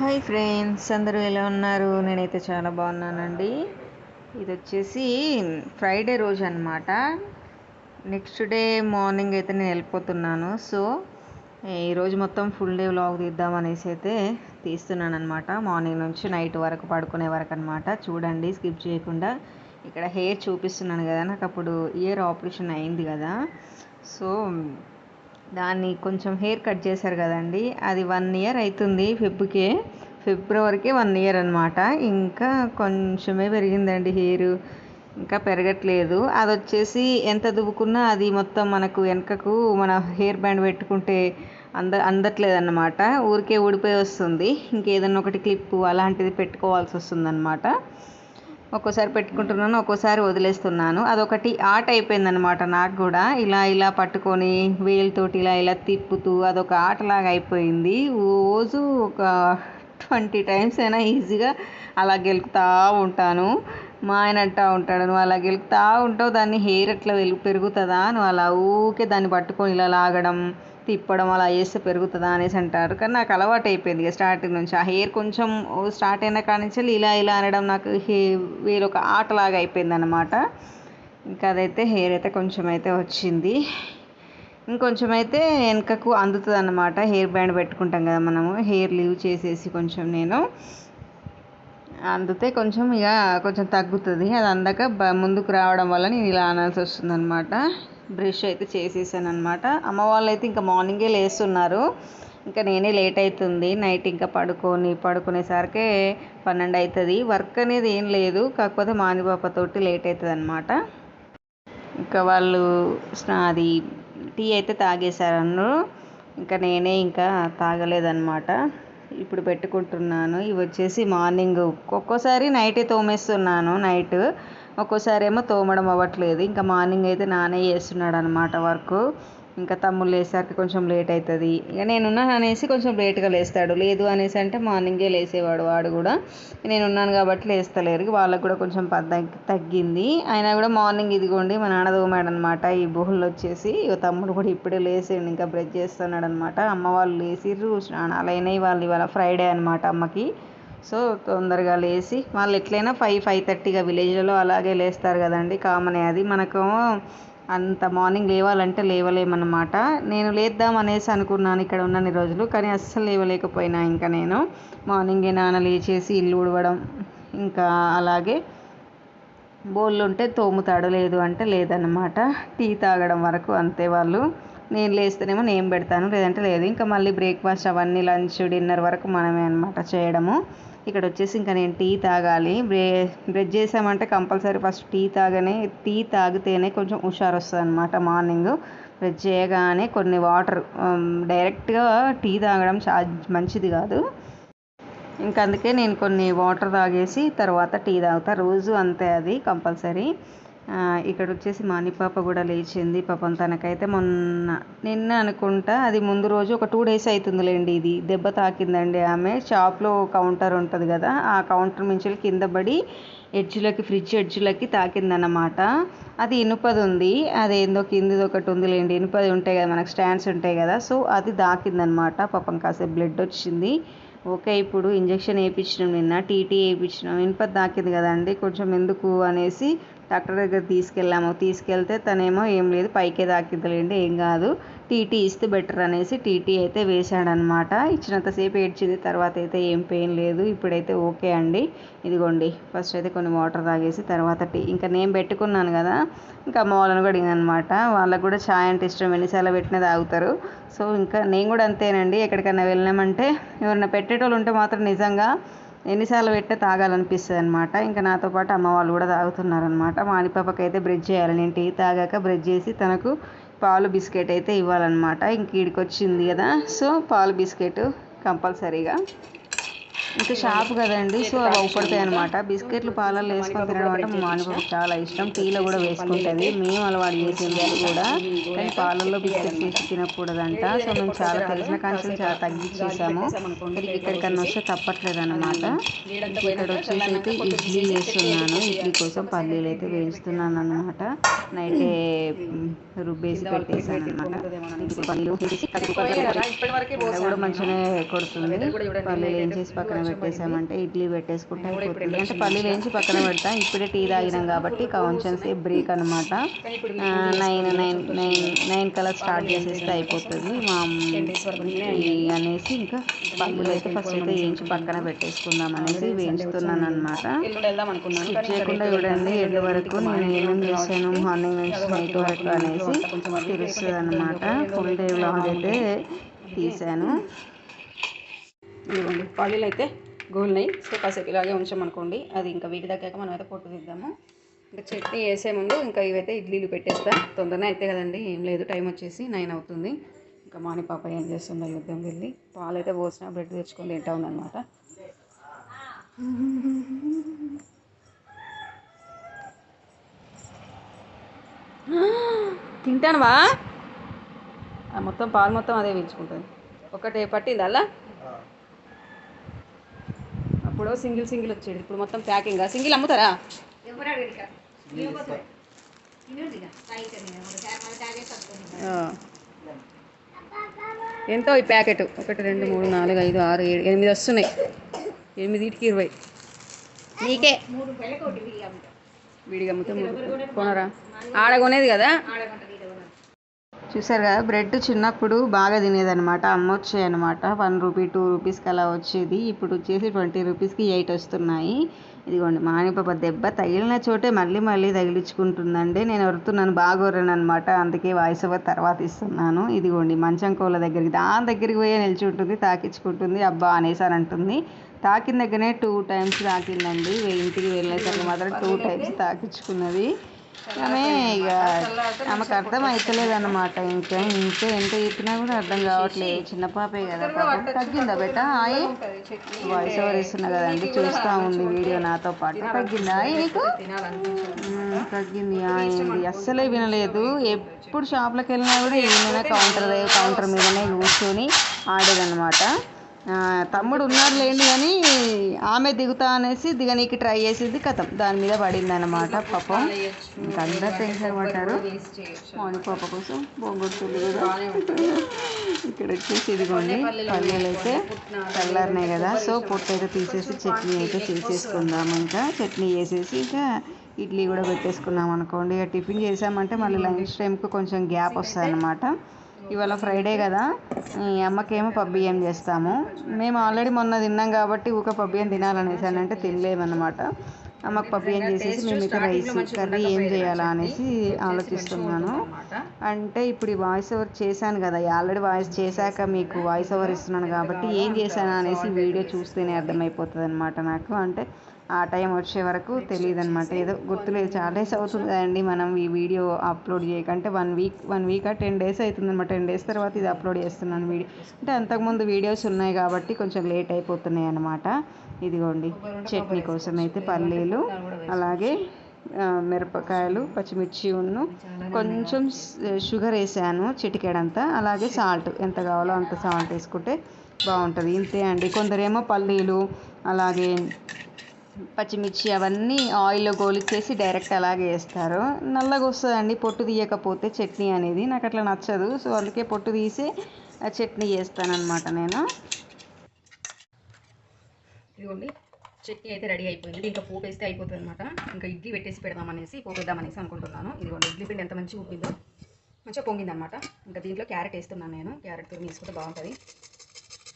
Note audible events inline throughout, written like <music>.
Hi friends అందరూ ఎలా ఉన్నారు? నేనైతే చాలా బాగున్నానండి. ఇది వచ్చేసి ఫ్రైడే రోజు అనమాట నెక్స్ట్ డే మార్నింగ్ అయితే నేను వెళ్ళిపోతున్నాను. సో ఈరోజు మొత్తం ఫుల్ డే వ్లాగ్ తీద్దాం అనేసి అయితే తీస్తున్నాను అనమాట మార్నింగ్ నుంచి నైట్ వరకు పడుకునే వరకు అనమాట చూడండి స్కిప్ చేయకుండా ఇక్కడ హెయిర్ చూపిస్తున్నాను కదా. నాకు అప్పుడు ఇయర్ ఆపరేషన్ అయింది కదా. సో దాన్ని కొంచెం హెయిర్ కట్ చేశారు కదండి. అది వన్ ఇయర్ అవుతుంది ఫిబ్కే ఫిబ్రవరికి వన్ ఇయర్ అనమాట ఇంకా కొంచెమే పెరిగిందండి హెయిర్ ఇంకా పెరగట్లేదు. అది వచ్చేసి ఎంత దువ్వుకున్నా అది మొత్తం మనకు వెనకకు మన హెయిర్ బ్యాండ్ పెట్టుకుంటే అంద అందట్లేదన్నమాట. ఊరికే ఊడిపోయి వస్తుంది. ఇంకేదన్నా ఒకటి క్లిప్పు అలాంటిది పెట్టుకోవాల్సి వస్తుందన్నమాట. ఒక్కోసారి పెట్టుకుంటున్నాను ఒక్కోసారి వదిలేస్తున్నాను. అదొకటి ఆట అయిపోయిందనమాట నాకు కూడా. ఇలా ఇలా పట్టుకొని వేలుతోటి ఇలా ఇలా తిప్పుతూ అదొక ఆటలాగా అయిపోయింది. రోజు ఒక ట్వంటీ టైమ్స్ అయినా ఈజీగా అలా గెలుకుతూ ఉంటాను. మా ఆయన అంటూ ఉంటాడు నువ్వు అలా గెలుకుతూ ఉంటావు దాన్ని హెయిర్ ఎట్లా వెలు పెరుగుతుందా? నువ్వు అలా ఊకే దాన్ని పట్టుకొని ఇలా లాగడం తిప్పడం అలా చేస్తే పెరుగుతుందా అనేసి అంటారు. కానీ నాకు అలవాటు అయిపోయింది ఇక స్టార్టింగ్ నుంచి. ఆ హెయిర్ కొంచెం స్టార్ట్ అయిన కాడి నుంచి ఇలా ఇలా అనడం నాకు హే వేరొక ఆటలాగా అయిపోయింది అనమాట ఇంకా అదైతే హెయిర్ అయితే కొంచెం అయితే వచ్చింది. ఇంకొంచెం అయితే వెనకకు అందుతుంది అన్నమాట. హెయిర్ బ్యాండ్ పెట్టుకుంటాం కదా మనము. హెయిర్ లీవ్ చేసేసి కొంచెం నేను అందుతే కొంచెం ఇక కొంచెం తగ్గుతుంది. అది అందక బ- ముందుకు రావడం వల్ల నేను ఇలా అనాల్సి వస్తుంది అనమాట బ్రష్ అయితే చేసేసాను అనమాట అమ్మ వాళ్ళు అయితే ఇంకా మార్నింగే లేస్తున్నారు. ఇంకా నేనే లేట్ అవుతుంది నైట్ ఇంకా పడుకొని పడుకునేసరికి పన్నెండు అవుతుంది వర్క్ అనేది ఏం లేదు. కాకపోతే మాని పాపతోటి లేట్ అవుతుంది అనమాట ఇంకా వాళ్ళు అది టీ అయితే తాగేశారన్నారు ఇంకా నేనే ఇంకా తాగలేదన్నమాట. ఇప్పుడు పెట్టుకుంటున్నాను. ఇవి వచ్చేసి మార్నింగ్. ఒక్కోసారి నైటే తోమేస్తున్నాను నైట్. ఒక్కోసారి ఏమో తోమడం అవ్వట్లేదు. ఇంకా మార్నింగ్ అయితే నానే చేస్తున్నాడు అనమాట వర్క్. ఇంకా తమ్ముళ్ళు లేసరికి కొంచెం లేట్ అవుతుంది ఇక నేనున్నాను అనేసి కొంచెం లేట్గా లేస్తాడు. లేదు అనేసి అంటే మార్నింగే లేసేవాడు వాడు కూడా. నేనున్నాను కాబట్టి లేస్తలేరు. వాళ్ళకు కూడా కొంచెం పద్ద తగ్గింది. అయినా కూడా మార్నింగ్ ఇదిగోండి మా నాన్న తోమాడనమాట ఈ బుహులు వచ్చేసి ఇక తమ్ముడు కూడా ఇప్పుడే లేసాడు. ఇంకా బ్రష్ చేస్తున్నాడు అనమాట అమ్మ వాళ్ళు లేచిర్రు స్నానాలు అయినాయి. వాళ్ళు ఇవాళ ఫ్రైడే అనమాట అమ్మకి. సో తొందరగా లేచి వాళ్ళు ఎట్లయినా ఫైవ్ ఫైవ్ థర్టీగా విలేజ్లో అలాగే లేస్తారు కదండి. కామనే అది. మనకు అంత మార్నింగ్ లేవాలంటే లేవలేమన్నమాట. నేను లేద్దాం అనేసి అనుకున్నాను ఇక్కడ ఉన్నన్ని రోజులు కానీ అస్సలు లేవలేకపోయినా ఇంకా నేను. మార్నింగే నాన్న లేచేసి ఇల్లు ఉడవడం ఇంకా అలాగే బోళ్ళు ఉంటే తోముతాడు లేదు అంటే లేదన్నమాట. టీ తాగడం వరకు అంతే వాళ్ళు. నేను లేస్తేనేమో నేను పెడతాను లేదంటే లేదు. ఇంకా మళ్ళీ బ్రేక్ఫాస్ట్ అవన్నీ లంచ్ డిన్నర్ వరకు మనమే అనమాట చేయడము. ఇక్కడ వచ్చేసి ఇంకా నేను టీ తాగాలి. బ్రే బ్రెడ్ చేసామంటే కంపల్సరీ ఫస్ట్ టీ తాగనే టీ తాగితేనే కొంచెం హుషారు వస్తుంది అనమాట మార్నింగ్. బ్రెడ్ చేయగానే కొన్ని వాటర్ డైరెక్ట్గా టీ తాగడం చా మంచిది కాదు. ఇంకా అందుకే నేను కొన్ని వాటర్ తాగేసి తర్వాత టీ తాగుతా. రోజు అంతే అది కంపల్సరీ. ఇక్కడ వచ్చేసి మాని పాప కూడా లేచింది. పాపం తనకైతే మొన్న నిన్న అనుకుంటా అది ముందు రోజు ఒక టూ డేస్ అవుతుందిలేండి ఇది. దెబ్బ తాకిందండి ఆమె. షాప్లో కౌంటర్ ఉంటుంది కదా ఆ కౌంటర్ మించి కింద పడి ఎడ్జ్లకి ఫ్రిడ్జ్ ఎడ్జ్లకి తాకిందన్నమాట. అది ఇనుపది ఉంది అదేందో కింది ఒకటి ఉందిలేండి. ఇనుపది ఉంటాయి కదా మనకు స్టాండ్స్ ఉంటాయి కదా. సో అది తాకిందనమాట పాపం కాసేపు బ్లడ్ వచ్చింది. ఓకే ఇప్పుడు ఇంజెక్షన్ వేయించినాం నిన్న టీటీ వేయించినాం ఇనుపది దాకింది కదండి కొంచెం ఎందుకు అనేసి డాక్టర్ దగ్గర తీసుకెళ్ళాము. తీసుకెళ్తే తనేమో ఏం లేదు పైకే తాకిద్దలేండి ఏం కాదు. టీటీ ఇస్తే బెటర్ అనేసి టీటీ అయితే వేశాడనమాట. ఇచ్చినంతసేపు ఏడ్చింది తర్వాత అయితే ఏం పెయిన్ లేదు. ఇప్పుడైతే ఓకే అండి. ఇదిగోండి ఫస్ట్ అయితే కొన్ని వాటర్ తాగేసి తర్వాత టీ. ఇంకా నేను పెట్టుకున్నాను కదా ఇంకా అమ్మ వాళ్ళని కూడా అనమాట వాళ్ళకు కూడా ఛాయ్ అంటే ఇష్టం ఎన్నిసార్లు పెట్టినా తాగుతారు. సో ఇంకా నేను కూడా అంతేనండి. ఎక్కడికైనా వెళ్ళినామంటే ఎవరైనా పెట్టేటోళ్ళు ఉంటే మాత్రం నిజంగా ఎన్నిసార్లు పెట్టే తాగాలనిపిస్తుంది అనమాట ఇంకా నాతో పాటు అమ్మ వాళ్ళు కూడా తాగుతున్నారనమాట మానిపాపకి అయితే బ్రెడ్ చేయాలి. నేను టీ తాగాక బ్రెడ్ చేసి తనకు పాలు బిస్కెట్ అయితే ఇవ్వాలన్నమాట. ఇంక ఈడికి వచ్చింది కదా. సో పాలు బిస్కెట్ కంపల్సరీగా. ఇంకా షాప్ కదండి. సో అవి అవుపడతాయి అనమాట బిస్కెట్లు పాలల్లో వేసుకొని తినడం అంటే మా మానిపకు చాలా ఇష్టం. టీలో కూడా వేసుకుంటుంది. మేము అలవాటు చేసింది కూడా. కానీ పాలల్లో బిస్కెట్స్ వేసి తినకూడదంట. సో మేము చాలా తెలిసిన కాంచెలు చాలా తగ్గించేసాము. ఇక్కడికి ఇక్కడికన్నా వస్తే తప్పట్లేదు అనమాట ఇక్కడ వచ్చేసి అయితే ఇడ్లీ వేస్తున్నాను ఇడ్లీ కోసం పల్లీలు అయితే వేస్తున్నాను అనమాట నైటే రుబ్బేసి పెట్టేసాను అనమాట పల్లీలు కూడా మంచిగానే కొడుతుంది. పల్లీలు వేయించేసి పక్కన పెట్టేసామంటే ఇడ్లీ పెట్టేసుకుంటే అయిపోతుంది. అంటే పల్లీలు వేయించి పక్కన పెడతా. ఇప్పుడే టీ తాగినాం కాబట్టి <laughs> కొంచెం సేపు బ్రేక్ అనమాట నైన్ నైన్ నైన్ నైన్ కల్లా స్టార్ట్ చేసేస్తే అయిపోతుంది. మా అనేసి ఇంకా పల్లీలు అయితే ఫస్ట్ అయితే వేయించి పక్కన పెట్టేసుకుందాం అనేసి వేయించుతున్నాను అనమాట చేయకుండా చూడండి. ఎండ్ వరకు నేను ఏమేమి చేశాను? మార్నింగ్ నుంచి నైట్ వరకు అనేసి తెలుస్తుంది అనమాట ఫుల్ డే వ్లాగ్ అయితే తీశాను. ఇదిగోండి పల్లీలు అయితే గోల్నాయి. సో కాసేపు ఇలాగే ఉంచామనుకోండి అది ఇంకా వీటి దగ్గర మనం అయితే పొట్టు తీద్దాము ఇంకా చట్నీ వేసే ముందు ఇంకా ఇవైతే ఇడ్లీలు పెట్టేస్తా. తొందరనే అయితే కదండి ఏం లేదు. టైం వచ్చేసి నైన్ అవుతుంది. ఇంకా మాని పాప ఏం చేస్తుందో యుద్ధం వెళ్ళి. పాలు అయితే పోసిన బ్రెడ్ తెచ్చుకొని తింటా ఉందన్నమాట. తింటానువా? మొత్తం పాలు మొత్తం అదే పీల్చుకుంటుంది ఒకటే పట్టింది అలా? అప్పుడు సింగిల్ సింగిల్ వచ్చేది. ఇప్పుడు మొత్తం ప్యాకింగ్. సింగిల్ అమ్ముతారా. ఎంతో ఈ ప్యాకెట్? ఒకటి రెండు మూడు నాలుగు ఐదు ఆరు ఏడు ఎనిమిది వస్తున్నాయి. ఎనిమిదిటికి ఇరవై. నీకే. విడిగా అమ్మితే. కొనరా? ఆడ కొనేది కదా? చూసారు కదా బ్రెడ్ చిన్నప్పుడు బాగా తినేదనమాట అమ్మ అనమాట వన్ రూపీ టూ రూపీస్కి అలా వచ్చేది. ఇప్పుడు వచ్చేసి ట్వంటీ రూపీస్కి ఎయిట్ వస్తున్నాయి. ఇదిగోండి మానిపాప దెబ్బ తగిలిన చోటే మళ్ళీ మళ్ళీ తగిలించుకుంటుందండి నేను ఒరుతున్నాను బాగా ఒర్రాను అనమాట అందుకే వాయిస్ ఓవర్ తర్వాత ఇస్తున్నాను. ఇదిగోండి మంచం కోళ్ళ దగ్గరికి దాని దగ్గరికి పోయి నిల్చుంటుంది తాకించుకుంటుంది. అబ్బా అనేసారి అంటుంది తాకిన దగ్గరనే టూ టైమ్స్ తాకిందండి. ఇంటికి వెళ్ళేసరికి మాత్రం టూ టైమ్స్ తాకించుకున్నది. ఆమె ఇక ఆమెకు అర్థం అవుతలేదు అనమాట ఇంకా ఇంకా ఎంత చెప్పినా కూడా అర్థం కావట్లేదు. చిన్న పాపే కదా పాపం. తగ్గిందా బెట? ఆయి? వాయిస్ ఓవర్ ఇస్తున్నా కదండి చూస్తూ ఉంది వీడియో నాతో పాటు. తగ్గిందా ఆయి నీకు తగ్గింది. అయింది అస్సలే వినలేదు. ఎప్పుడు షాప్లోకి వెళ్ళినా కూడా ఏమైనా కౌంటర్ కౌంటర్ మీదనే కూర్చొని ఆడేదన్నమాట. ఆ, తమ్ముడు ఉన్నారు లేండి కానీ ఆమె దిగుతా అనేసి దిగనీకి ట్రై చేసింది కథం. దాని మీద పడింది అనమాట పాపం. ఇంకా అందరు టెన్షన్ పడ్డారు. మార్నింగ్ పాప కోసం బొంగొడుతుంది కదా. ఇక్కడ వచ్చేసి ఇదిగోండి పల్లీలు అయితే చల్లారినాయి కదా. సో పొట్టు అయితే తీసేసి చట్నీ అయితే చేసేసుకుందాం ఇంకా. చట్నీ చేసేసి ఇంకా ఇడ్లీ కూడా పెట్టేసుకున్నాం అనుకోండి. ఇక టిఫిన్ చేసామంటే మళ్ళీ లంచ్ టైంకి కొంచెం గ్యాప్ వస్తుంది అనమాట ఇవాళ ఫ్రైడే కదా. ఈ అమ్మకేమో పబ్బియ్యం చేస్తాము. మేము ఆల్రెడీ మొన్న తిన్నాం కాబట్టి ఊక పబ్బియ్యం తినాలనేసి అని అంటే తినలేమన్నమాట. అమ్మకు పబ్బియ్యం చేసేసి మేము ఇక రైస్ కర్రీ ఏం చేయాలా అనేసి ఆలోచిస్తున్నాను. అంటే ఇప్పుడు ఈ వాయిస్ ఓవర్ చేశాను కదా. ఆల్రెడీ వాయిస్ చేశాక మీకు వాయిస్ ఓవర్ ఇస్తున్నాను కాబట్టి ఏం చేశాను అనేసి వీడియో చూస్తేనే అర్థమైపోతుంది అనమాట నాకు. అంటే ఆ టైం వచ్చే వరకు తెలియదు అనమాట ఏదో గుర్తులేదు. చాలా డేస్ అవుతుంది మనం ఈ వీడియో అప్లోడ్ చేయకంటే వన్ వీక్ వన్ వీక్ ఆ టెన్ డేస్ అవుతుంది అనమాట టెన్ డేస్ తర్వాత ఇది అప్లోడ్ చేస్తున్నాను వీడియో. అంటే అంతకుముందు వీడియోస్ ఉన్నాయి కాబట్టి కొంచెం లేట్ అయిపోతున్నాయి అనమాట ఇదిగోండి చట్నీ కోసం అయితే పల్లీలు అలాగే మిరపకాయలు పచ్చిమిర్చి ఉన్ను కొంచెం షుగర్ వేసాను చిటికేడంతా. అలాగే సాల్ట్ ఎంత కావాలో అంత సాల్ట్ వేసుకుంటే బాగుంటుంది. ఇంతే అండి. కొందరేమో పల్లీలు అలాగే పచ్చిమిర్చి అవన్నీ ఆయిల్లో గోలిచ్చేసి డైరెక్ట్ అలాగే వేస్తారు. నల్లగా వస్తుందండి పొట్టు తీయకపోతే చట్నీ అనేది. నాకు అట్లా నచ్చదు సో అందుకే పొట్టు తీసి చట్నీ చేస్తానన్నమాట నేను. ఇదిగోండి చట్నీ అయితే రెడీ అయిపోయింది. ఇంకా పోపు వేస్తే అయిపోతుంది అనమాట ఇంకా ఇడ్లీ పెట్టేసి పెడదామనేసి పోపేద్దామనేసి అనుకుంటున్నాను. ఇదిగోండి ఇడ్లీ పిండి ఎంత మంచిగా ఉబ్బిందో మంచిగా పొంగింది అనమాట ఇంకా దీంట్లో క్యారెట్ వేస్తున్నాను నేను. క్యారెట్ తురిమి వేసుకుంటే బాగుంటుంది.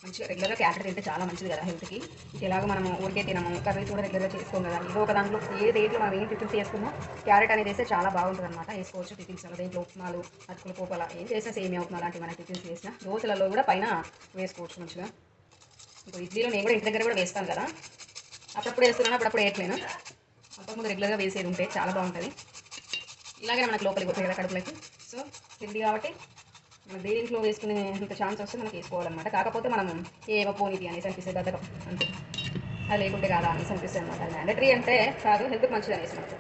మంచిగా రెగ్యులర్గా క్యారెట్ తింటే చాలా మంచిది కదా హెల్త్కి ఇలాగ మనం ఊరికే తినము కర్రీస్ కూడా రెగ్యులర్గా చేసుకోం కదా. ఏదో ఒక దాంట్లో ఏ దేంట్లో మనం ఏం టిఫిన్స్ చేసుకున్నా క్యారెట్ అనేది వేస్తే చాలా బాగుంటుంది అనమాట వేసుకోవచ్చు టిఫిన్స్ అలా దేంట్లో ఉప్మాలు అటుకులు పోపల ఏం చేసినా సేమ్ అవుతున్నా లాంటివి మనం టిఫిన్స్ చేసిన. దోశలలో కూడా పైన వేసుకోవచ్చు మంచిగా. ఇప్పుడు ఇడ్లీలో నేను కూడా ఇంటి దగ్గర కూడా వేస్తాను కదా. అప్పుడప్పుడు వేస్తున్నాను అప్పుడప్పుడు వేయట్లేను. అంతకుముందు రెగ్యులర్గా వేసేది ఉంటే చాలా బాగుంటుంది. ఇలాగే మనకు లోపలికి పోతాయి కదా కడుపులకి. సో హెల్దీ కాబట్టి మనం దేంట్లో వేసుకునే ఇంత ఛాన్స్ వస్తే మనకి వేసుకోవాలన్నమాట. కాకపోతే మనం ఏమో పోనీది అనేసి అనిపిస్తుంది బద్దకం అంతే. అది లేకుంటే కాదా అనేసి అనిపిస్తుంది అనమాట అది మ్యాండటరీ అంటే కాదు హెల్త్కి మంచిది అనేసి మనకు.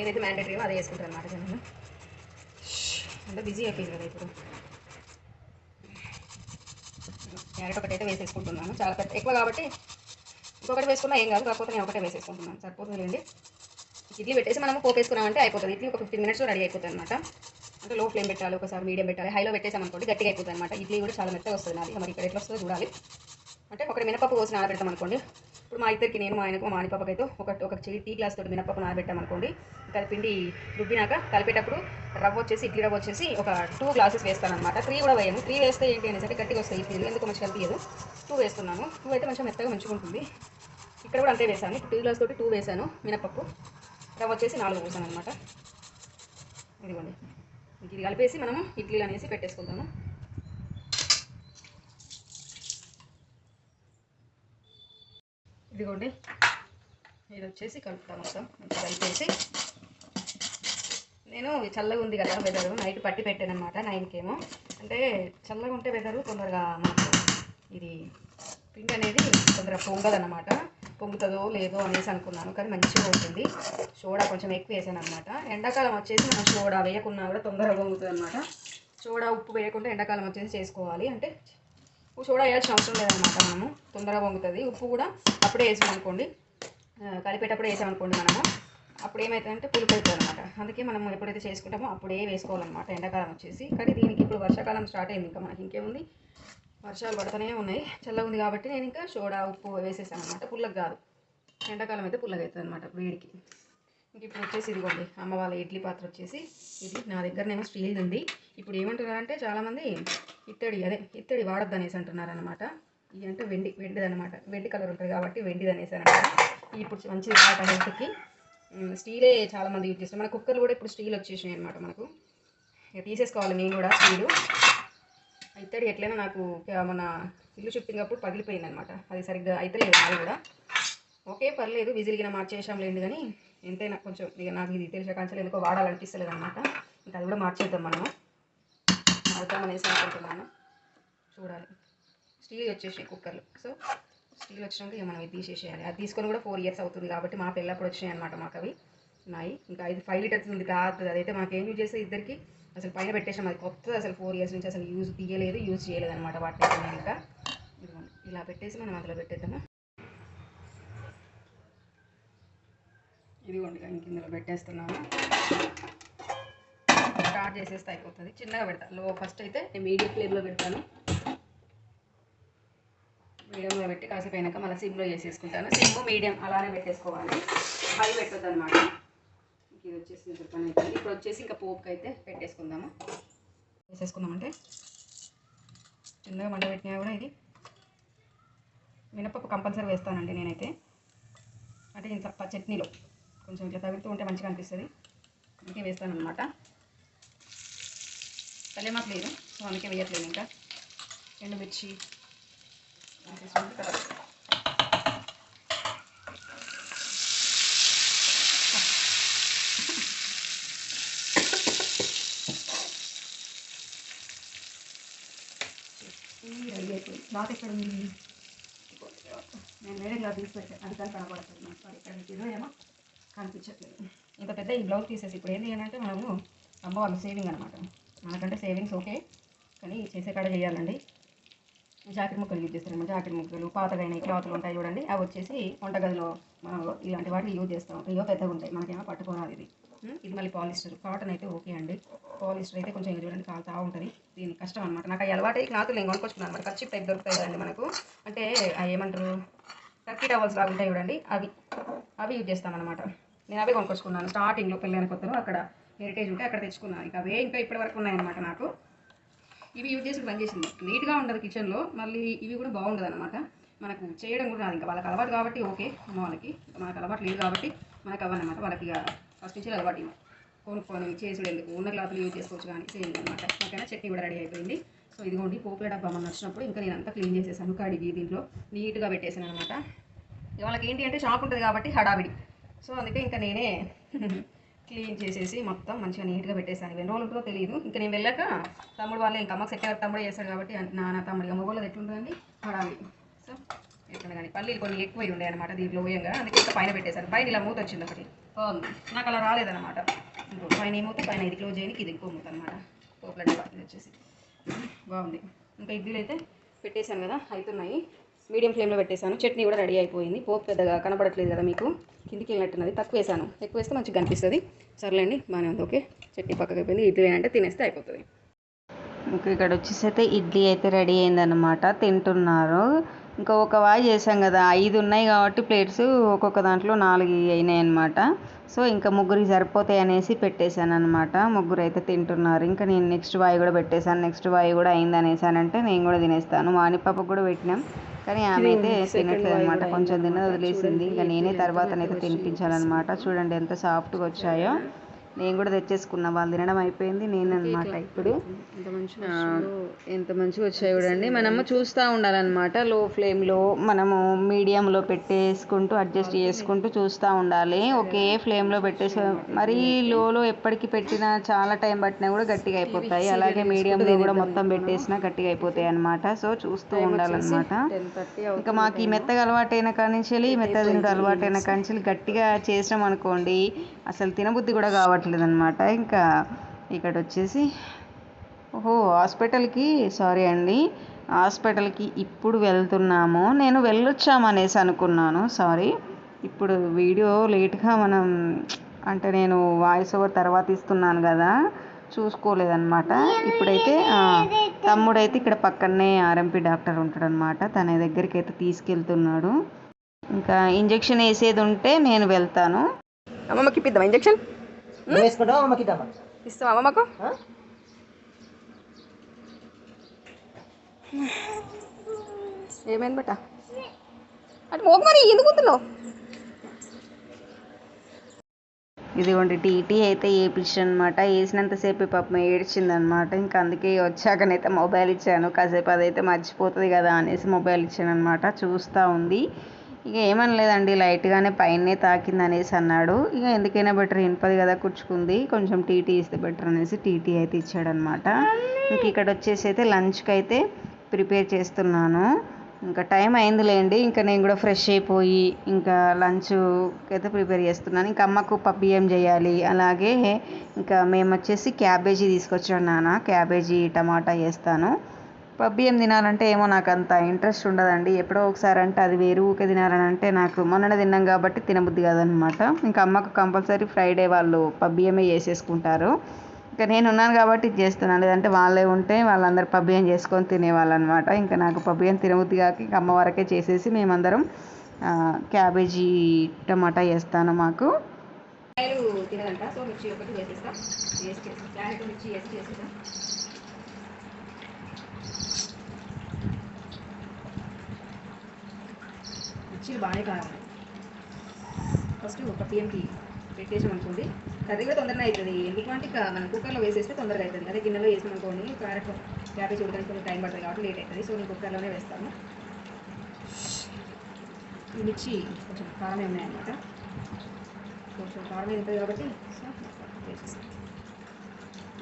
ఏదైతే మ్యాండటరీయో అదే వేసుకుంటారు అనమాట జనం అంటే బిజీ అయిపోయింది కదా ఇప్పుడు. క్యారెట్ ఒకటైతే వేసేసుకుంటున్నాను. చాలా పెద్ద ఎక్కువ కాబట్టి ఇంకొకటి వేసుకున్నా ఏం కాదు కాకపోతే నేను ఒకటే వేసేసుకుంటున్నాను. సరిపోతుంది లేండి ఇడ్లీ పెట్టేసి మనం పోపు వేసుకున్నామంటే అయిపోతుంది. ఇడ్లీ ఒక ఫిఫ్టీన్ మినిట్స్లో రెడీ అయిపోతుంది అనమాట అంటే లో ఫ్లేమ్ పెట్టాలి ఒకసారి మీడియం పెట్టాలి హైలో పెట్టేసాం అనుకోండి గట్టిగా అయిపోతుంది అనమాట ఇడ్లీ కూడా చాలా మెత్తగా వస్తుంది నాది. మరి ఇక్కడ ఎట్లా వస్తుందో చూడాలి. అంటే ఒకటి మినపప్పు కోసి నానబెడతాం అనుకోండి. ఇప్పుడు మా ఇద్దరికి నేను మా ఆయనకు మా మానిపప్పకి అయితే ఒక ఒక చెయ్యి టీ గ్లాస్ తోటి మినపప్పు నానబెట్టాం అనుకోండి. ఇంకా పిండి రుబ్బినాక కలిపేటప్పుడు రవ్వ వచ్చేసి ఇడ్లీ రవ్వ వచ్చేసి ఒక టూ గ్లాసెస్ వేస్తాను అనమాట త్రీ కూడా వేయను. త్రీ వేస్తే ఏంటి అనేసి అంటే గట్టిగా వస్తాయి ఇడ్లీలు ఎందుకు మంచిగా కలిపియదు టూ వేస్తున్నాను. టూ అయితే మంచిగా మెత్తగా మంచిగా ఉంటుంది. ఇక్కడ కూడా అంతే వేసాను టూ టీ గ్లాస్ తోటి టూ వేసాను మినపప్పు. రవ్వ వచ్చేసి నాలుగు పోసాను అనమాట ఇదిగోండి. ఇది కలిపేసి మనము ఇడ్లీలు అనేసి పెట్టేసుకుంటాము ఇదిగోండి ఇది వచ్చేసి కలుపుతాం మొత్తం. కలిపేసి నేను చల్లగా ఉంది కదా వెదరు నైట్ పట్టి పెట్టాను అనమాట నైన్కేమో అంటే చల్లగా ఉంటే వెదరు తొందరగా మనకు ఇది పిండి అనేది తొందరగా పొంగదన్నమాట. పొంగుతుందో లేదో అనేసి అనుకున్నాను కానీ మంచిగా ఉంటుంది సోడా కొంచెం ఎక్కువ వేసాను అనమాట ఎండాకాలం వచ్చేసి మనం సోడా వేయకున్నా కూడా తొందరగా పొంగుతుంది అనమాట సోడా ఉప్పు వేయకుండా ఎండాకాలం వచ్చేసి చేసుకోవాలి. అంటే ఉప్పు సోడా వేయాల్సిన అవసరం లేదనమాట మనము. తొందరగా పొంగుతుంది. ఉప్పు కూడా అప్పుడే వేసాం అనుకోండి. ఆ, కలిపేటప్పుడే వేసామనుకోండి మనము. అప్పుడు ఏమవుతుందంటే పులుపు అవుతుంది అనమాట అందుకే మనం ఎప్పుడైతే చేసుకుంటామో అప్పుడే వేసుకోవాలన్నమాట ఎండాకాలం వచ్చేసి. కానీ దీనికి ఇప్పుడు వర్షాకాలం స్టార్ట్ అయింది. ఇంకా మనకి ఇంకేముంది? వర్షాలు పడుతూనే ఉన్నాయి. చల్లగా ఉంది కాబట్టి నేను ఇంకా సోడా ఉప్పు వేసేసాను అనమాట పుల్లకి కాదు. ఎండాకాలం అయితే పుల్లగా అవుతుంది అనమాట వేడికి. ఇంక ఇప్పుడు వచ్చేసి ఇదిగోండి అమ్మ వాళ్ళ ఇడ్లీ పాత్ర వచ్చేసి ఇది. నా దగ్గరనేమో స్టీల్ ఉంది. ఇప్పుడు ఏమంటున్నారంటే చాలామంది ఇత్తడి అదే ఇత్తడి వాడద్దు అనేసి అంటున్నారు అనమాట ఇది అంటే వెండి వెండిదనమాట వెండి కలర్ ఉంటుంది కాబట్టి వెండిది అనేసి అనమాట ఇప్పుడు మంచిది అనమాట హెల్త్కి. స్టీలే చాలామంది యూజ్ చేస్తారు. మన కుక్కర్లు కూడా ఇప్పుడు స్టీల్ వచ్చేసినాయి అనమాట మనకు. ఇక తీసేసుకోవాలి నేను కూడా స్టీలు. ఇత్తడి ఎట్లయినా నాకు మన ఇల్లు చుట్టినప్పుడు పగిలిపోయింది అనమాట అది సరిగ్గా అయితే లేదు అది కూడా. ఓకే పర్లేదు విజిలిగిన మార్చేసాం లేండి కానీ ఎంతైనా కొంచెం ఇక నాకు ఇది తెలిసే కాంచాలి ఎందుకో వాడాలనిపిస్తలేదు అనమాట ఇంకా అది కూడా మార్చేద్దాం మనము. మారుతాం అనేసి అనుకుంటున్నాను. చూడాలి. స్టీల్ వచ్చేసాయి కుక్కర్లు. సో స్టీల్ వచ్చినాక ఇక మనం ఇది తీసేసేయాలి. అది తీసుకొని కూడా ఫోర్ ఇయర్స్ అవుతుంది కాబట్టి మా పిల్లప్పుడు వచ్చినాయి అనమాట మాకు అవి ఉన్నాయి. ఇంకా ఇది ఫైవ్ లీటర్స్ ఉంది కాదు అదైతే మాకు ఏం యూజ్ చేస్తే ఇద్దరికి అసలు పైన పెట్టేసాం. అది కొత్తది అసలు ఫోర్ ఇయర్స్ నుంచి అసలు యూజ్ తీయలేదు యూజ్ చేయలేదు అనమాట వాటిని నేను ఇంకా ఇలా పెట్టేసి మనం అందులో పెట్టేద్దాము? ఇదిగోండి ఇంక ఇందులో పెట్టేస్తున్నాము. స్టార్ట్ చేసేస్తే అయిపోతుంది. చిన్నగా పెడతా. లో ఫస్ట్ అయితే నేను మీడియం ఫ్లేమ్లో పెడతాను. మీడియంలో పెట్టి కాసేపు అయినాక మళ్ళీ సిమ్లో చేసేసుకుంటాను. సిమ్ మీడియం అలానే పెట్టేసుకోవాలి. హై పెట్టొద్దు అనమాట ఇది వచ్చేసి నిద్ర పని ఇప్పుడు వచ్చేసి ఇంకా పోపుకి అయితే పెట్టేసుకుందాము. వేసేసుకుందామంటే? చిన్నగా మంట పెట్టినా కూడా ఇది మినపప్పు కంపల్సరీ వేస్తానండి నేనైతే. అంటే ఇంత చట్నీలో కొంచెం ఇట్లా తగులుతూ ఉంటే మంచిగా అనిపిస్తుంది. అందుకే వేస్తానమాట అనమాట కళ్యామాకు లేదు సో అందుకే వేయట్లేదు ఇంకా. ఎండుమిర్చి వేసేసుకుంటే తర్వాత ఈ రెడీ అయిపోయింది క్లాత్ ఎక్కడ ఉంది? నేను వేరే క్లాత్ తీసి పెట్టాను కనబడుతుంది కానీ సారీ ఇక్కడ మీకు ఏమో కనిపించట్లేదు. ఇంత పెద్ద ఈ బ్లౌజ్ తీసేసి ఇప్పుడు ఏంటి అని అంటే మనము అమ్మ వాళ్ళు సేవింగ్ అనమాట మనకంటే సేవింగ్స్ ఓకే కానీ చేసే కాడ చేయాలండి. జాకెట్ ముక్కలు యూజ్ చేస్తారనమాట జాకెట్ ముక్కలు పాతగైన క్లాత్లు ఉంటాయి చూడండి. అవి వచ్చేసి వంటగదిలో మనం ఇలాంటి వాటిని యూజ్ చేస్తాం. ఇవో పెద్దగా ఉంటాయి మనకేమో పట్టుకోరాదు ఇది. ఇది మళ్ళీ పాలిస్టర్. కాటన్ అయితే ఓకే అండి. పాలిస్టర్ అయితే కొంచెం ఇది చూడండి కాలుతా ఉంటుంది. దీని కష్టం అనమాట నాకు అలవాటు అయ్యి క్లాతులు నేను కొనుక్కొచ్చుకున్నాను అనమాట ఖర్చు టైప్ దొరుకుతాయి కదండి మనకు. అంటే అవి ఏమంటారు? టర్కీ టవల్స్ లాగా ఉంటాయి చూడండి. అవి. అవి యూజ్ చేస్తామన్నమాట. నేను అవే కొనుక్కొచ్చుకున్నాను. స్టార్టింగ్లో పెళ్ళైన కొత్తలో అక్కడ హెరిటేజ్ ఉంటే అక్కడ తెచ్చుకున్నాను. ఇంకా అవే ఇంకా ఇప్పటి వరకు ఉన్నాయన్నమాట నాకు. ఇవి యూజ్ చేసి పని చేసింది. నీట్గా ఉండదు కిచెన్లో మళ్ళీ ఇవి కూడా బాగుండదు అనమాట మనకు చేయడం కూడా రాదు. ఇంకా వాళ్ళకి అలవాటు కాబట్టి ఓకే. అమ్మ వాళ్ళకి. మనకు అలవాటు లేదు కాబట్టి మనకు అవ్వనమాట వాళ్ళకి ఫస్ట్ నుంచి అలవాటు ఇవ్వం. కొనుక్కొని చేసుడు ఎందుకు ఉన్న క్లాత్లు యూజ్ చేసుకోవచ్చు కానీ చేయండి అనమాట ఓకేనా చట్నీ కూడా రెడీ అయిపోయింది. సో ఇదిగోండి పోపుల డబ్బా మన వచ్చినప్పుడు ఇంకా నేను అంతా క్లీన్ చేసేసాను కడిగి దీంట్లో నీట్గా పెట్టేసాను అనమాట వాళ్ళకి ఏంటి అంటే షాప్ ఉంటుంది కాబట్టి హడావిడి. సో అందుకే ఇంకా నేనే క్లీన్ చేసేసి మొత్తం మంచిగా నీట్గా పెట్టేసాను. ఎన్ని రోజులు ఉంటుందో తెలియదు ఇంకా నేను వెళ్ళాక తమ్ముడు వాళ్ళు ఇంకా అమ్మకి సెట్ అయ్యారు తమ్ముడే చేస్తాడు కాబట్టి నాన్న తమ్ముడు అమ్మ వాళ్ళు ఎట్లుంటుందండి? హడావిడి. సో ఎక్కడ కానీ పల్లీలు కొన్ని ఎక్కువ ఉండే అనమాట దీంట్లో పోయంగా. అందుకే ఇంకా పైన పెట్టేశాను. పైన ఇలా మూత వచ్చింది ఒకటి. బాగుంది నాకు అలా రాలేదనమాట ఇంకో పైన ఈ మూత పైన ఇది క్లోజ్ చేయడానికి ఇది ఇంకో మూత అనమాట పోపుల డబ్బా ఇది వచ్చేసి. బాగుంది. ఇంకా ఇడ్లీలు అయితే పెట్టేశాను కదా అవుతున్నాయి మీడియం ఫ్లేమ్లో పెట్టేశాను. చట్నీ కూడా రెడీ అయిపోయింది. పోపు పెద్దగా కనబడట్లేదు కదా మీకు. కిందికి వెళ్ళినట్టున్నది. తక్కువ వేసాను ఎక్కువ వేస్తే మంచిగా కనిపిస్తుంది. సర్లేండి బాగానే ఉంది. ఓకే. చట్నీ పక్కకి అయిపోయింది. ఇడ్లీ అంటే తినేస్తే అయిపోతుంది. ఇంకా ఇక్కడ వచ్చేసి అయితే ఇడ్లీ అయితే రెడీ అయిందనమాట తింటున్నారు. ఇంకా ఒక వాయి చేసాం కదా ఐదు ఉన్నాయి కాబట్టి ప్లేట్స్ ఒక్కొక్క దాంట్లో నాలుగు అయినాయి అనమాట సో ఇంకా ముగ్గురికి సరిపోతాయి అనేసి పెట్టేశాను అనమాట ముగ్గురు అయితే తింటున్నారు. ఇంకా నేను నెక్స్ట్ వాయి కూడా పెట్టేశాను. నెక్స్ట్ వాయి కూడా అయింది అనేసానంటే నేను కూడా తినేస్తాను. మానిపాపకు కూడా పెట్టినాం. కానీ ఆమె అయితే తినట్లేదు అనమాట కొంచెం తిన్నది వదిలేసింది. ఇంకా నేనే తర్వాతనైతే తినిపించాలన్నమాట. చూడండి ఎంత సాఫ్ట్గా వచ్చాయో. నేను కూడా తెచ్చేసుకున్నా. వాళ్ళు తినడం అయిపోయింది నేను అనమాట ఇప్పుడు. ఎంత మంచిగా వచ్చాయి చూడండి. మనము చూస్తూ ఉండాలన్నమాట లో ఫ్లేమ్లో. మనము మీడియంలో పెట్టేసుకుంటూ అడ్జస్ట్ చేసుకుంటూ చూస్తూ ఉండాలి. ఒకే ఫ్లేమ్లో పెట్టేసి మరీ లోలో ఎప్పటికి పెట్టినా చాలా టైం పట్టినా కూడా గట్టిగా అయిపోతాయి. అలాగే మీడియంలో కూడా మొత్తం పెట్టేసినా గట్టిగా అయిపోతాయి అన్నమాట. సో చూస్తూ ఉండాలన్నమాట. ఇంకా మాకు ఈ మెత్తగా అలవాటైన కానించి మెత్త తినడం అలవాటైన కానించి గట్టిగా చేసినాం అనుకోండి అసలు తినబుద్ధి కూడా కావట్లేదు. అనమాట ఇంకా ఇక్కడ వచ్చేసి ఓహో హాస్పిటల్కి సారీ అండి హాస్పిటల్కి ఇప్పుడు వెళ్తున్నాము. నేను వెళ్ళొచ్చామనేసి అనుకున్నాను సారీ. ఇప్పుడు వీడియో లేట్గా మనం అంటే నేను వాయిస్ ఓవర్ తర్వాత ఇస్తున్నాను కదా చూసుకోలేదన్నమాట. ఇప్పుడైతే తమ్ముడైతే ఇక్కడ పక్కనే ఆర్ఎంపీ డాక్టర్ ఉంటాడనమాట తన దగ్గరికి అయితే తీసుకెళ్తున్నాడు. ఇంకా ఇంజెక్షన్ వేసేది ఉంటే నేను వెళ్తాను. అమ్మమ్మకి ఇప్పిద్దాం ఇంజెక్షన్? వేసుకుంటావా అమ్మకి ఇద్దామా? ఇస్తాం అమ్మమ్మకు ఆ? ఏమైంది బట్ట అటు మోగు మరి ఎందుకు వద్దులో ఇదిగోండి టీటీ అయితే వేయించాను అనమాట వేసినంతసేపు పాపం ఏడ్చిందనమాట. ఇంకా అందుకే వచ్చాకనైతే మొబైల్ ఇచ్చాను. కాసేపు అదైతే మర్చిపోతుంది కదా అనేసి మొబైల్ ఇచ్చాను అనమాట చూస్తూ ఉంది. ఇక ఏమనలేదండి లైట్గానే పైనే తాకింది అనేసి అన్నాడు. ఇక ఎందుకైనా బెటర్ ఇనుపది కదా కూర్చుకుంది కొంచెం టీటీ ఇస్తే బెటర్ అనేసి టీటీ అయితే ఇచ్చాడనమాట. ఇంక ఇక్కడ వచ్చేసి అయితే లంచ్కి అయితే ప్రిపేర్ చేస్తున్నాను. ఇంకా టైం అయిందిలేండి ఇంకా నేను కూడా ఫ్రెష్ అయిపోయి ఇంకా లంచ్ అయితే ప్రిపేర్ చేస్తున్నాను. ఇంకా అమ్మకు పప్పియం చేయాలి అలాగే ఇంకా మేము వచ్చేసి క్యాబేజీ తీసుకొచ్చాను నాన్న. క్యాబేజీ టమాటా వేస్తాను పబ్బియం తినాలంటే ఏమో నాకు అంత ఇంట్రెస్ట్ ఉండదండి. ఎప్పుడో ఒకసారి అంటే అది వేరు ఊకే తినాలని అంటే నాకు మొన్ననే తిన్నాం కాబట్టి తినబుద్ధి కాదనమాట. ఇంకా అమ్మకు కంపల్సరీ ఫ్రైడే వాళ్ళు పబ్బియమే చేసేసుకుంటారు. ఇంకా నేను ఉన్నాను కాబట్టి ఇది చేస్తున్నాను. లేదంటే వాళ్ళే ఉంటే వాళ్ళందరూ పబ్బియం చేసుకొని తినేవాళ్ళు అనమాట ఇంకా నాకు పబ్బియం తినబుద్ధి కాక ఇంకా అమ్మ వరకే చేసేసి మేమందరం క్యాబేజీ టమాటా వేస్తాను మాకు. తినదంట సో మిర్చి ఒకటి వేసేస్తా వేసి చేస్తాం క్యారెట్ మిర్చి వేసి చేసేస్తాం మిర్చీలు బాగానే కావాలి. ఫస్ట్ ఒక పిఎంకి పెట్టేసాం అనుకోండి. కర్రీ కూడా తొందరగా అవుతుంది. ఎందుకంటే మనం కుక్కర్లో వేసేస్తే తొందరగా అవుతుంది. అదే గిన్నెలో వేసాం అనుకోండి క్యారెట్ క్యాబేజ్ ఉడకడానికి కొంచెం టైం పడుతుంది కాబట్టి లేట్ అవుతుంది. సో నేను కుక్కర్లోనే వేస్తాను. మిర్చి కొంచెం కారమే ఉన్నాయన్నమాట. కొంచెం కారం ఉంటుంది కాబట్టి సో వేసేస్తాం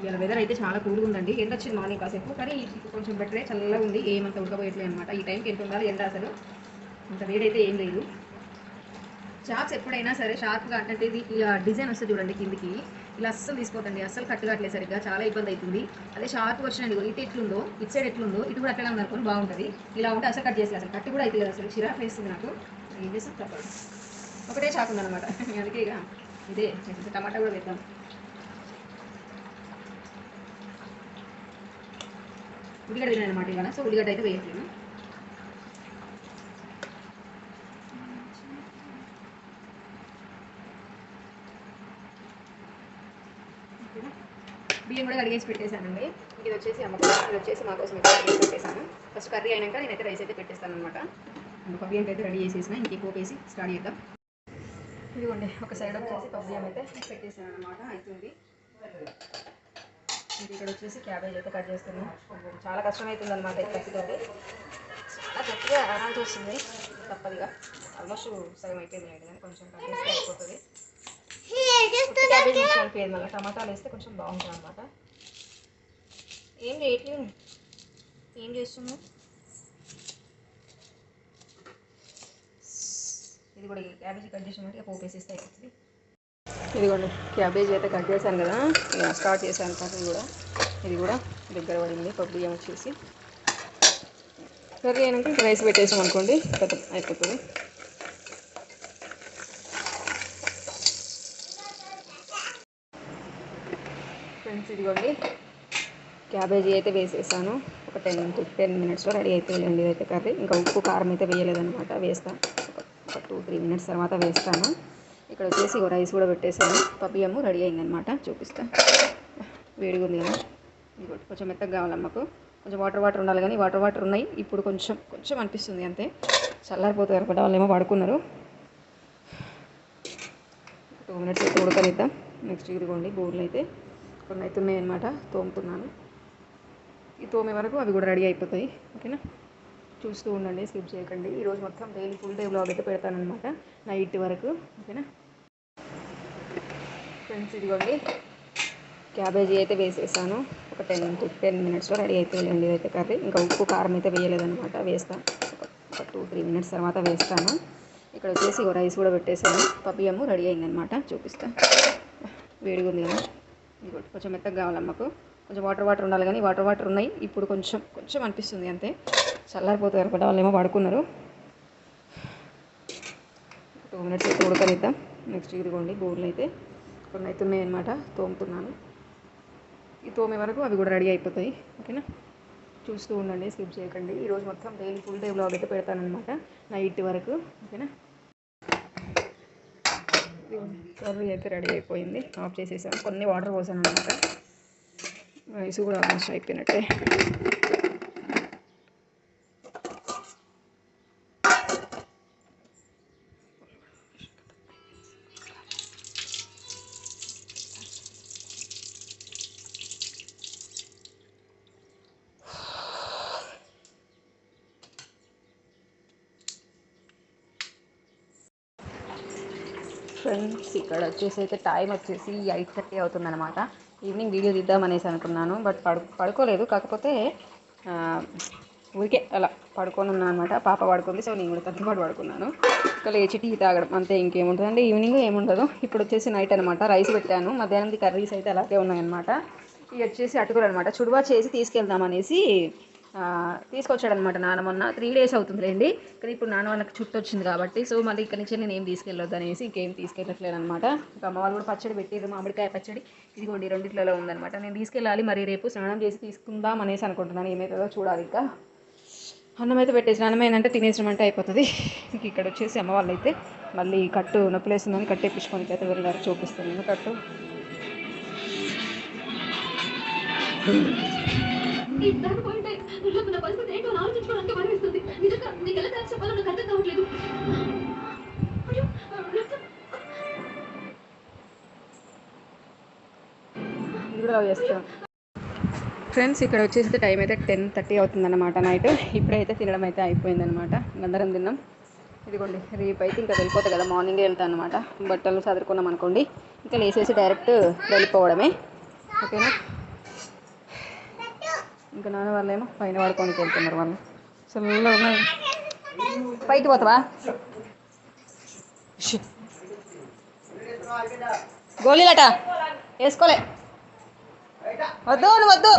ఇవాళ వెదర్ అయితే చాలా కూల్గా ఉందండి. ఎండ వచ్చింది మార్నింగ్ కాసేపు. కానీ కొంచెం బెటరే చల్లగా ఉంది. ఏమంత ఉడకపోయట్లేదు అనమాట ఈ టైంకి ఎంత ఉండాలి? ఎండ అసలు అంత వేడైతే ఏం లేదు. చాప్స్ ఎప్పుడైనా సరే షార్ప్గా అంటే ఇది ఇలా డిజైన్ వస్తుంది చూడండి కిందికి. ఇలా అస్సలు తీసుకోకండి అస్సలు కట్టు కట్టలేదు సరిగ్గా చాలా ఇబ్బంది అవుతుంది. అదే షార్ప్ వచ్చినండి ఇటు ఎట్లుందో ఇటు సైడ్ ఎట్లుందో ఇటు కూడా అట్లా ఉందనుకోని బాగుంటుంది. ఇలా ఉంటే అసలు కట్ చేసి అసలు కట్టు కూడా అవుతుంది అసలు. చిరాకు వేస్తుంది నాకు. ఏం చేస్తాం తప్పదు. ఒకటే షాక్ ఉందన్నమాట. <laughs> అందుకే ఇక ఇదే టమాటా కూడా వేద్దాం. ఉల్లిగడ్డ తిన్నాను అనమాట ఇవాళ. సో ఉల్లిగడ్డ అయితే వేయట్లేదు. బియ్యం కూడా కడిగేసి పెట్టేశానండి. ఇది వచ్చేసి అమ్మకం ఇది వచ్చేసి మా కోసం కడిగేసి పెట్టేశాను. ఫస్ట్ కర్రీ అయినాక నేనైతే రైస్ అయితే పెట్టేస్తాను అనమాట పప్పు బియ్యం అయితే రెడీ చేసేసిన ఇంక పోపేసి స్టార్ట్ చేద్దాం. ఇదిగోండి ఒక సైడ్ వచ్చేసి పప్పు అయితే పెట్టేసాను అనమాట అవుతుంది ఇక్కడ వచ్చేసి క్యాబేజ్ అయితే కట్ చేస్తున్నాం. చాలా కష్టం అవుతుంది అనమాట కత్తితోటి చాలా గట్టిగా అనాల్సి వస్తుంది. తప్పదుగా. ఆల్మోస్ట్ సగం అయిపోయింది లేదు కానీ కొంచెం కట్ చేస్తే అయిపోతుంది. క్యాబేజ్ మళ్ళీ టమాటాలు వేస్తే కొంచెం బాగుంటుంది అనమాట ఏం చేయట్లేదు ఏం చేస్తున్నావు ఇది కూడా క్యాబేజీ కట్ చేసినట్టు పోపు వేసేస్తే అయిపోతుంది ఇదిగోండి క్యాబేజీ అయితే కట్ చేశాను కదా ఇక స్టార్ట్ చేశాను కర్రీ కూడా ఇది కూడా దగ్గర పడింది పప్పు బియ్యం వచ్చేసి కర్రీ అయినాక ఇంకా రైస్ పెట్టేసాం అనుకోండి కథ అయిపోతుంది ఫ్రెండ్స్ ఇదిగోండి. క్యాబేజీ అయితే వేసేసాను. ఒక టెన్ టెన్ మినిట్స్లో రెడీ అయితే వెళ్ళండి. ఇదైతే కర్రీ. ఇంకా ఉప్పు కారం అయితే వేయలేదనమాట వేస్తాను ఒక టూ త్రీ మినిట్స్ తర్వాత వేస్తాను. ఇక్కడ వచ్చేసి ఒక రైస్ కూడా పెట్టేసాను. పప్పియము రెడీ అయిందనమాట చూపిస్తా. వేడిగా ఉంది కదా. ఇంకోటి కొంచెం మెత్తగా కావాలి అమ్మకు? కొంచెం వాటర్ వాటర్ ఉండాలి కానీ వాటర్ వాటర్ ఉన్నాయి. ఇప్పుడు కొంచెం కొంచెం అనిపిస్తుంది అంతే. చల్లారిపోతుంది అనుకుంటా. వాళ్ళు ఏమో పడుకున్నారు. టూ మినిట్స్ అయితే ఉడకనిద్దాం. నెక్స్ట్ ఇదిగోండి బోర్లు అయితే. కొన్ని అయితే ఉన్నాయన్నమాట తోముతున్నాను. ఈ తోమే వరకు అవి కూడా రెడీ అయిపోతాయి. ఓకేనా? చూస్తూ ఉండండి స్కిప్ చేయకండి. ఈరోజు మొత్తం డైలీ ఫుల్ డే బ్లాగ్ అయితే పెడతానమాట నైట్ వరకు. ఓకేనా? ఫ్రెండ్స్ ఇదిగోండి. క్యాబేజీ అయితే వేసేసాను. ఒక టెన్ టెన్ మినిట్స్లో రెడీ అయిపోయింది ఇదైతే కర్రీ. ఇంకా ఉప్పు కారం అయితే వేయలేదనమాట వేస్తాను ఒక- టూ త్రీ మినిట్స్ తర్వాత వేస్తాను. ఇక్కడ వచ్చేసి రైస్ కూడా పెట్టేసాను. పపియము రెడీ అయిందనమాట చూపిస్తాను వేడిగా ఉంది కదా? ఇంకోటి కొంచెం మెత్తగా కావాలి అమ్మకు. కొంచెం వాటర్ వాటర్ ఉండాలి కానీ వాటర్ వాటర్ ఉన్నాయి. ఇప్పుడు కొంచెం కొంచెం అనిపిస్తుంది అంతే. చల్లారిపోతుంది అనుకుంటా. వాళ్ళు ఏమో పడుకున్నారు. టూ మినిట్స్ అయితే ఉడకనిద్దాం. నెక్స్ట్ ఇదిగోండి బోర్లు అయితే కొన్ని అయితే ఉన్నాయన్నమాట తోముతున్నాను. ఈ తోమే వరకు అవి కూడా రెడీ అయిపోతాయి. ఓకేనా? చూస్తూ ఉండండి స్కిప్ చేయకండి. ఈరోజు మొత్తం డైలీ ఫుల్ డే బ్లాగ్ అయితే పెడతానమాట నైట్ వరకు. ఓకేనా? కర్రీ అయితే రెడీ అయిపోయింది. ఆఫ్ చేసేసాను. కొన్ని వాటర్ పోసాను అనమాట రైస్ కూడా ఆల్మోస్ట్ అయిపోయినట్టే ఫ్రెండ్స్ ఇక్కడ వచ్చేసి అయితే టైం వచ్చేసి ఎయిట్ థర్టీ అవుతుందన్నమాట. ఈవినింగ్ వీడియో తీద్దామనేసి అనుకున్నాను బట్ పడు పడుకోలేదు. కాకపోతే ఊరికే అలా పడుకొని ఉన్నాను అనమాట పాప పడుకుంది సో నేను కూడా తనతో పడుకున్నాను. ఇంకా లేచి టీ తాగడం అంతే ఇంకేముంటుంది అంటే ఈవినింగ్ ఏముండదు. ఇప్పుడు వచ్చేసి నైట్ అనమాట రైస్ పెట్టాను. మధ్యాహ్నం కర్రీస్ అయితే అలాగే ఉన్నాయన్నమాట. ఇవి వచ్చేసి అటుకులు అనమాట చుడువా చేసి తీసుకెళ్దామనేసి తీసుకొచ్చాడు తీసుకొచ్చాడనమాట నాన్న మొన్న. త్రీ డేస్ అవుతుందిలేండి. కానీ ఇప్పుడు నాన్న వాళ్ళకి చుట్టూ వచ్చింది కాబట్టి సో మళ్ళీ ఇక్కడి నుంచి నేను ఏం తీసుకెళ్ళొద్దు అనేసి ఇంకేం తీసుకెళ్ళట్లేదు అనమాట ఇంకా అమ్మ వాళ్ళు కూడా పచ్చడి పెట్టారు మామిడికాయ పచ్చడి. ఇదిగోండి రెండిట్లలో ఉందనమాట నేను తీసుకెళ్ళాలి మరి రేపు స్నానం చేసి తీసుకుందాం అనేసి అనుకుంటున్నాను. ఏమవుతుందో చూడాలి ఇంకా. అన్నం అయితే పెట్టేసి అన్నం ఏంటంటే తినేసిన అంటే అయిపోతుంది. ఇంక ఇక్కడ వచ్చేసి అమ్మ వాళ్ళు అయితే మళ్ళీ కట్టు నొప్పులేస్తుందని కట్టేపించుకోనికి అయితే వెళ్ళారు చూపిస్తున్నాను కట్టు. ఇద్దరు బ్యాగ్ పాయింట్ రేపు నా పరిస్థితి ఏంటో అని ఆలోచించుకోవడానికి భయమేస్తుంది నిజంగా ఎలా చెప్పాలో నాకు అర్థం కావట్లేదు. ఫ్రెండ్స్ ఇక్కడ వచ్చేసి టైం అయితే టెన్ థర్టీ అవుతుందన్నమాట నైట్. ఇప్పుడైతే తినడం అయితే అయిపోయిందనమాట అందరం తిన్నాం. ఇదిగోండి రేపు అయితే ఇంకా వెళ్ళిపోతా కదా మార్నింగే వెళ్తాను అనమాట బట్టలు చదువుకున్నాం అనుకోండి. ఇంకా లేసేసి డైరెక్ట్ వెళ్ళిపోవడమే. ఓకేనా? ఇంకా నాన్న వాళ్ళేమో పైన వాడుకోనికి వెళ్తున్నారు వాళ్ళు. చల్లగా ఉన్నాయి. పైకి పోతావా? గోళీలట. వేసుకోలే. వద్దు వద్దు.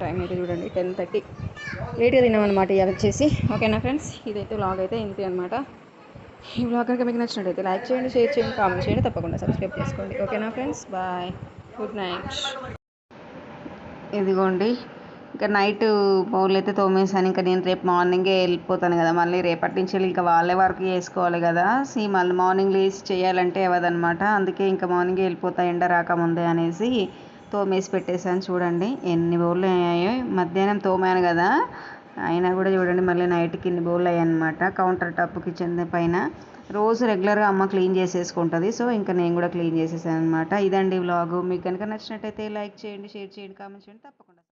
టైం అయితే చూడండి టెన్ థర్టీ. లేట్గా తిన్నామన్నమాట ఇవాళ వచ్చేసి. ఓకేనా ఫ్రెండ్స్? ఇదైతే వ్లాగ్ అయితే ఇంతే అనమాట ఈ వ్లాగ్ కనుక మీకు నచ్చినట్టయితే లైక్ చేయండి షేర్ చేయండి కామెంట్ చేయండి. తప్పకుండా సబ్స్క్రైబ్ చేసుకోండి. ఓకేనా ఫ్రెండ్స్? బాయ్. Good night. ఇదిగోండి. ఇంకా నైట్ బౌల్ అయితే తోమేసాను ఇంకా నేను రేపు మార్నింగే వెళ్ళిపోతాను కదా. మళ్ళీ రేపటి నుంచి వెళ్ళి ఇంకా వాళ్ళే వర్క్ చేసుకోవాలి కదా. సీ మళ్ళీ మార్నింగ్ లేచి చేయాలంటే అవ్వదన్నమాట. అందుకే ఇంకా మార్నింగే వెళ్ళిపోతా ఎండ రాకముందే అనేసి తోమేసి పెట్టేశాను. చూడండి ఎన్ని బౌళ్ళు అయ్యాయో. మధ్యాహ్నం తోమాను కదా. అయినా కూడా చూడండి మళ్ళీ నైట్కి ఇన్ని బౌళ్ళు అయ్యాయి అనమాట కౌంటర్ టాప్ కిచెన్ పైన. రోజు రెగ్యులర్గా అమ్మ క్లీన్ చేసేసుకుంటుంది. సో ఇంకా నేను కూడా క్లీన్ చేసేసాను అనమాట ఇదండి వ్లాగు. మీకు కనుక నచ్చినట్టయితే లైక్ చేయండి షేర్ చేయండి కామెంట్ చేయండి. తప్పకుండా